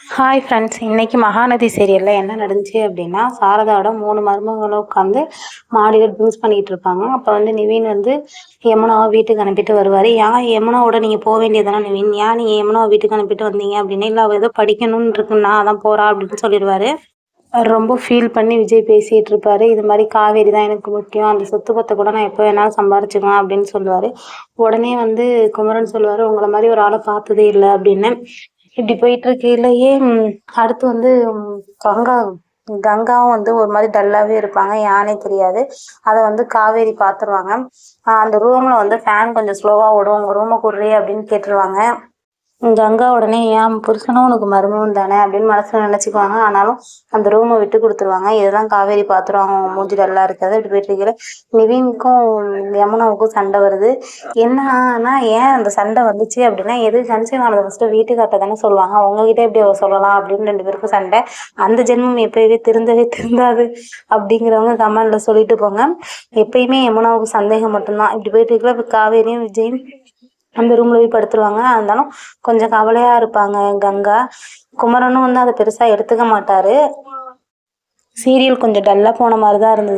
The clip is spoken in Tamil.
ஹாய் ஃப்ரெண்ட்ஸ் இன்னைக்கு மகாநதி சீரியலில் என்ன நடந்துச்சு அப்படின்னா சாரதாவோட மூணு மருமகளும் உட்காந்து மாடியில் ட்ரிங்க்ஸ் பண்ணிட்டு இருப்பாங்க. அப்போ வந்து நிவின் வந்து யமுனாவை வீட்டுக்கு அனுப்பிட்டு வருவார். ஏன் யமுனாவோட நீங்கள் போக வேண்டியதானே நிவின்? ஏன் நீங்கள் யமுனாவை வீட்டுக்கு அனுப்பிட்டு வந்தீங்க அப்படின்னு இல்லை அவள் ஏதோ படிக்கணும்னு இருக்குன்னா அதான் போகிறா அப்படின்னு சொல்லிடுவாரு. அவர் ரொம்ப ஃபீல் பண்ணி விஜய் பேசிகிட்டு இருப்பாரு. இது மாதிரி காவேரி தான் எனக்கு முக்கியம். அந்த சொத்து பத்தை கூட நான் எப்போ வேணாலும் சம்பாரிச்சுக்கலாம் அப்படின்னு சொல்லுவார். உடனே வந்து குமரன் சொல்லுவார் உங்களை மாதிரி ஒரு ஆளை பார்த்ததே இல்லை அப்படின்னு. இப்படி போயிட்டு இருக்கையிலயே அடுத்து வந்து கங்கா கங்காவும் வந்து ஒரு மாதிரி டல்லாவே இருப்பாங்க யானே தெரியாது. அதை வந்து காவேரி பார்த்துருவாங்க அந்த ரூம்ல வந்து ஃபேன் கொஞ்சம் ஸ்லோவா ஓடும் உங்க ரூமை குடுறே அப்படின்னு கேட்டுருவாங்க. கங்கா உடனே ஏன் புருஷனும் உனக்கு மருமகன் தானே? அப்படின்னு மனசுல நினைச்சுக்குவாங்க. ஆனாலும் அந்த ரூமை விட்டு கொடுத்துருவாங்க. இதெல்லாம் காவேரி பார்த்துருவாங்க அவங்க மூஞ்சி டல்லா இருக்கிறது இப்படி போயிட்டு இருக்கல நிவினுக்கும் யமுனாவுக்கும் சண்டை வருது. என்னன்னா ஏன் அந்த சண்டை வந்துச்சு அப்படின்னா எது கன்சீவ் ஆனது ஃபர்ஸ்ட் வீட்டுக்கார்ட்ட தானே சொல்லுவாங்க. உங்ககிட்ட எப்படி அவ சொல்லலாம் அப்படின்னு ரெண்டு பேருக்கும் சண்டை. அந்த ஜென்மம் எப்பயுமே திருந்தவே திருந்தாது அப்படிங்கிறவங்க கமெண்ட்ல சொல்லிட்டு போங்க. எப்பயுமே யமுனாவுக்கு சந்தேகம் மட்டும்தான். இப்படி போயிட்டு இருக்கல இப்ப காவேரியும் விஜயும் அந்த ரூம்ல போய் படுத்துருவாங்க. இருந்தாலும் கொஞ்சம் கவலையா இருப்பாங்க. கங்கா குமரனும் வந்து அதை பெருசா எடுத்துக்க மாட்டாரு. சீரியல் கொஞ்சம் டல்லா போன மாதிரி தான் இருந்தது.